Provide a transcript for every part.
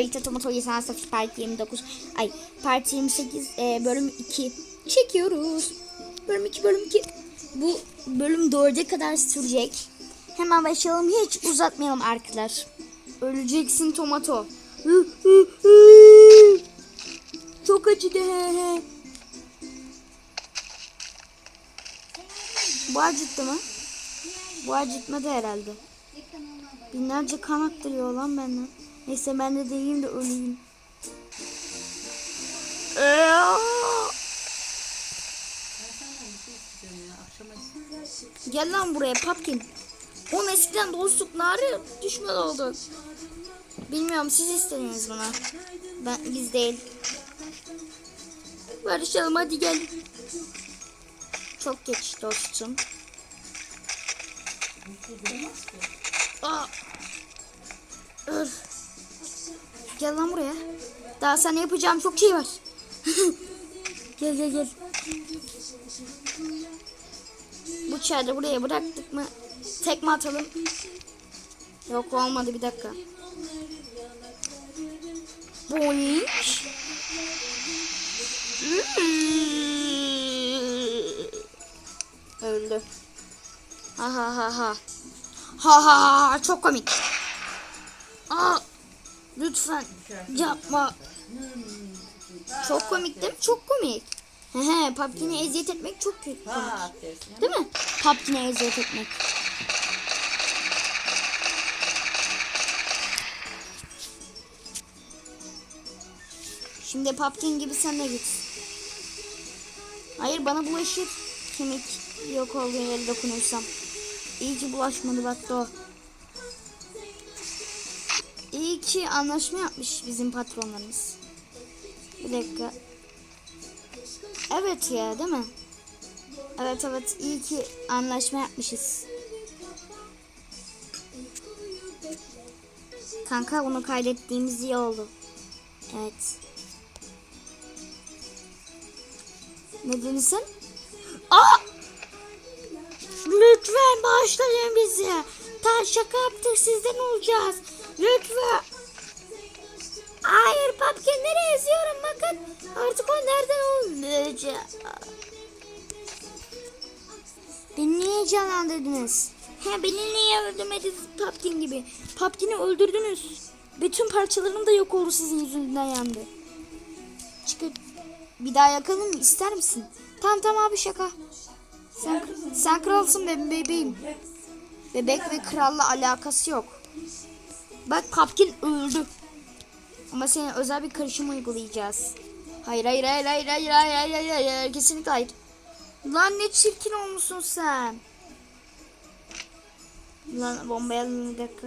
Harita Tomato Yesen Satış Part 29 Ay Part 28 e, bölüm 2 çekiyoruz. Bölüm 2 bölüm 2 Bu bölüm 4'e kadar sürecek. Hemen başlayalım hiç uzatmayalım arkadaşlar. Öleceksin Tomato. Çok acıdı he he. Bu acıttı mı? Bu acıtmadı herhalde. Binlerce kan aktırıyor lan benden. Neyse ben de değilim de öleyim. Gel lan buraya Papkin. Oğlum eskiden dostluk nari düşman oldu. Bilmiyorum siz istediniz buna. Ben biz değil. Barışalım hadi gel. Çok geç dostum. Aa. Öf. Gel lan buraya. Daha sana yapacağım çok şey var. gel gel gel. Bu çayda buraya bıraktık mı tekme atalım. Yok olmadı bir dakika. Boink. Öldü. Ha ha ha ha. Ha ha ha çok komik. Aa, lütfen yapma. Çok komik değil mi? Çok komik. He he, Papkin'e eziyet etmek çok komik. Aferin. Değil mi? Papkin'e eziyet etmek. Şimdi Papkin gibi sen de git. Hayır bana bulaşır. Kemik yok olduğu yere dokunursam. İyi ki bulaşmadı bak o. İyi ki anlaşma yapmış bizim patronlarımız. Bir dakika. Evet ya değil mi? Evet evet iyi ki anlaşma yapmışız. Kanka bunu kaydettiğimiz iyi oldu. Evet. Ne dedin sen? Aa! Lütfen bağışlayın bizi. Ta şaka sizden olacağız. Lütfen. Hayır papkinleri eziyorum bakın. Artık o nereden olmayacak. Beni niye canlandırdınız? He beni niye öldürmediniz Papkin gibi? Papkin'i öldürdünüz. Bütün parçalarım da yok oldu sizin yüzünden yandı. Çıkın. Bir daha yakalım mı? İster misin? Tamam tamam abi şaka. Sen, sen kralsın benim bebeğim. Bebek ve kralla alakası yok. Bak Papkin öldü. Ama senin özel bir karışım uygulayacağız. Hayır hayır hayır hayır hayır hayır hayır hayır, hayır, hayır. kesinlikle hayır. Lan ne çirkin olmuşsun sen. Lan bombayalım bir dakika.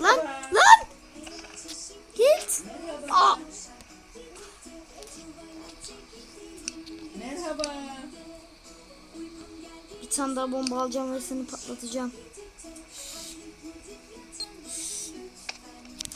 Lan lan. Git. Aa, Merhaba. Tane daha bomba alacağım ve seni patlatacağım.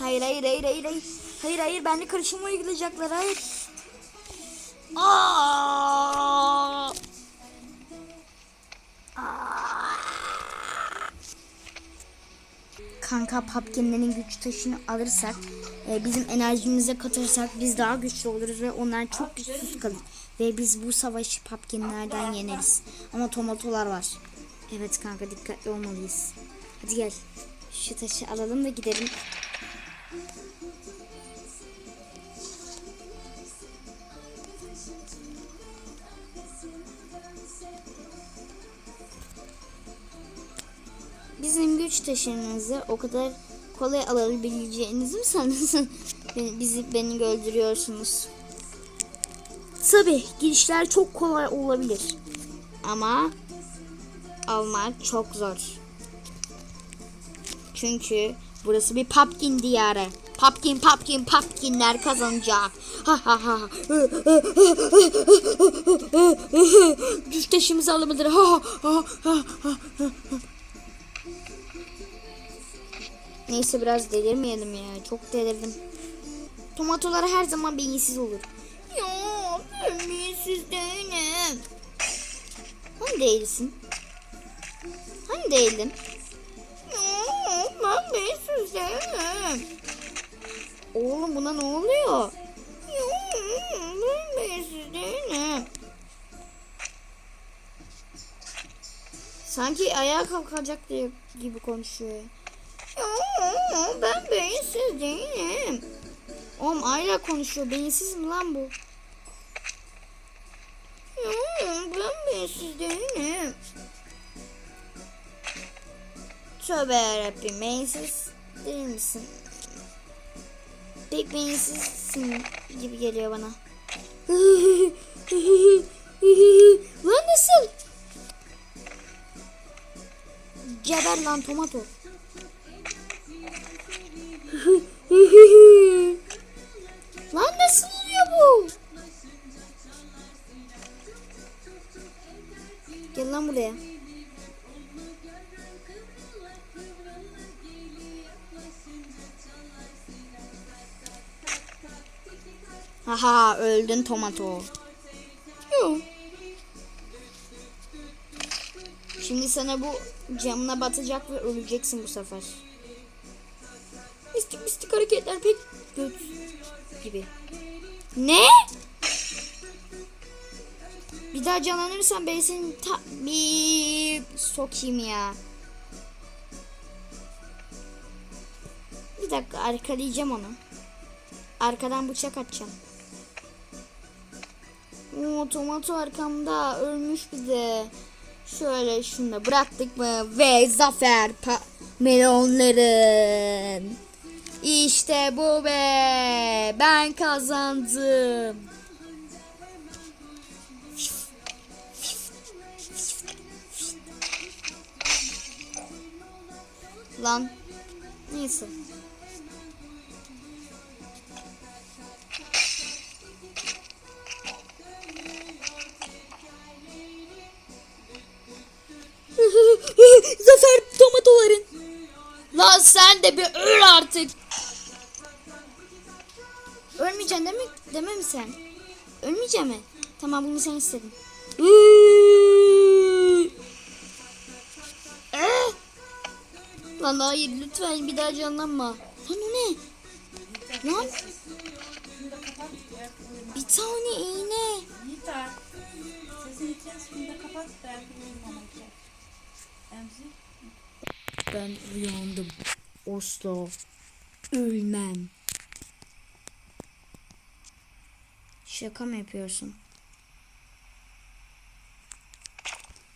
Hayır hayır hayır hayır hayır. Hayır hayır benimle karışım uygulayacaklar hayır. Aa! Kanka Papkinlerin güç taşını alırsak, e, bizim enerjimize katırsak biz daha güçlü oluruz ve onlar çok güçsüz kalır. Ve biz bu savaşı Papkinlerden yeneriz. Ama tomatolar var. Evet kanka dikkatli olmalıyız. Hadi gel. Şu taşı alalım da gidelim. Bizim güç taşınızı o kadar kolay alabileceğinizi mi sanıyorsun? Beni, bizi beni öldürüyorsunuz. Tabi girişler çok kolay olabilir. Ama almak çok zor. Çünkü burası bir papkin diyarı. Papkin papkin papkinler kazanacak. Ha ha ha. Ha ha ha ha. Neyse biraz delirmeyelim ya. Çok delirdim. Tomatolar her zaman beyinsiz olur. Ya ben beyinsiz değilim. Hani değilsin? Hani değildin? ben bensiz değilim. Oğlum buna ne oluyor? Yok ben bensiz değilim. Sanki ayağa kalkacak diye gibi konuşuyor. Yok ben beyinsiz değilim. Oğlum Ayla konuşuyor. Beyinsiz mi lan bu? Yok ben beyinsiz değilim. Tövbe yarabbim beyinsiz değil misin? Pek beyinsizsin gibi geliyor bana. lan nasıl? Geber lan tomato. Lan nasıl oluyor bu? Gel lan buraya. Haha öldün tomato. Yok. Şimdi sana bu camına batacak ve öleceksin bu sefer. Göt gibi. Ne? Bir daha canlanırsan ben seni ta bir sokayım ya. Bir dakika arkalayacağım onu. Arkadan bıçak atacağım. Oo, tomato arkamda ölmüş bir de. Şöyle şunu da bıraktık mı? Ve zafer melonların. İşte bu be. Ben kazandım. Lan. Neyse. Zafer tomatoların. Lan sen de bir öl artık. Ölmeyeceksin mi? Deme mi sen? Ölmeyecek mi? Tamam bunu sen istedin. Eh! Lan hayır lütfen bir daha canlanma. Lan o ne? Lan bir tane iğne. Ben uyandım. Oslo. Ölmem. Şaka mı yapıyorsun?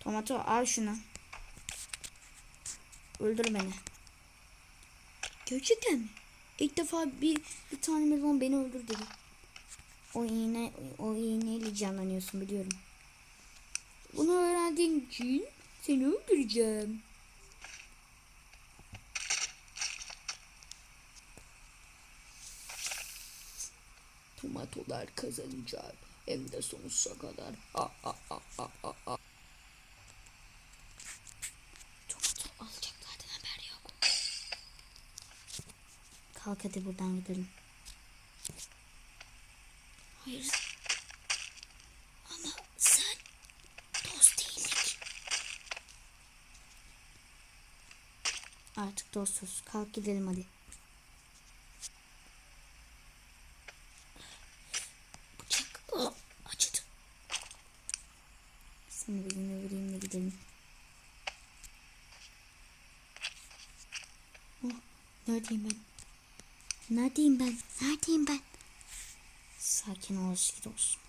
Tomato al şunu. Öldür beni. Gerçekten mi? İlk defa bir, bir tane melon beni öldür dedi. O iğne, o iğneyle canlanıyorsun biliyorum. Bunu öğrendiğin için seni öldüreceğim. Tomatolar kazanacak. Hem de sonsuza kadar. Ha, ha, ha, ha, ha. Tomato alacaklardan haber yok. Kalk hadi buradan gidelim. Hayır. Ama sen dost değildik. Artık dostuz. Kalk gidelim hadi. Bıçak. Oh, acıdı. Seni bir yine vurayım da gidelim. Oh, neredeyim ben? Neredeyim ben? Neredeyim ben? Sakin ol eski dostum.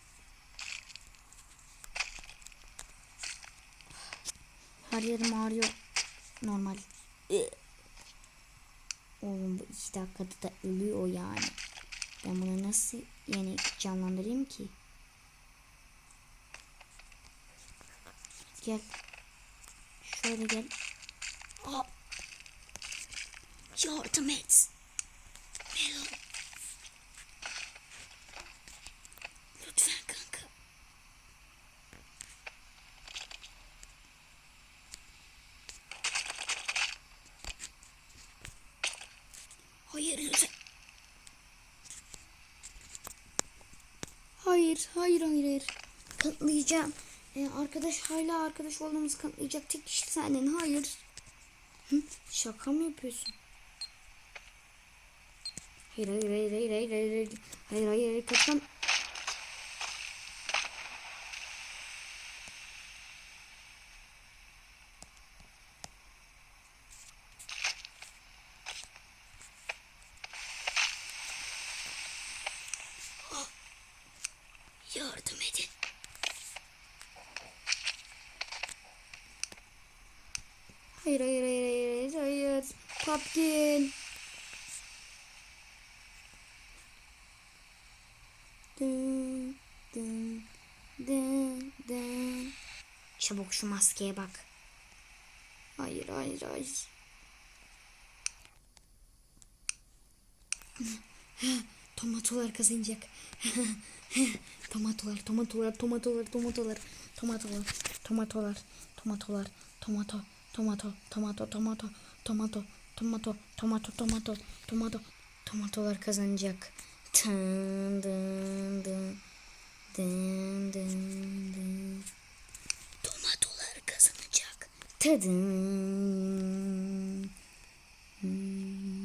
Her yerim ağrıyor. Normal. Ee. Oğlum bu iki dakikada da ölüyor yani. Ben bunu nasıl yani canlandırayım ki? Gel. Şöyle gel. Aa. Yardım et. Melo. Lütfen kanka. Hayır lütfen. Hayır, hayır, hayır, hayır. Kanıtlayacağım. Ee, arkadaş hala arkadaş olduğumuzu kanıtlayacak tek kişi sendin. Hayır. Hı, şaka mı yapıyorsun? Hayır hayır hayır hayır hayır hayır hayır hayır hayır hayır! Yardım edin. Hayır hayır hayır hayır hayır. Pumpkin. Çabuk şu maskeye bak. Hayır hayır hayır. Tomatolar kazanacak. tomatolar, tomatolar, tomatolar, tomatolar, tomatolar, tomatolar, tomatolar, tomato, tomato, tomato, tomato, tomato, tomato, tomato, tomato, tomato, tomatolar kazanacak. Dın dın dın. Dın dın dın. Donatolar kazanacak. Tadın. Hmm.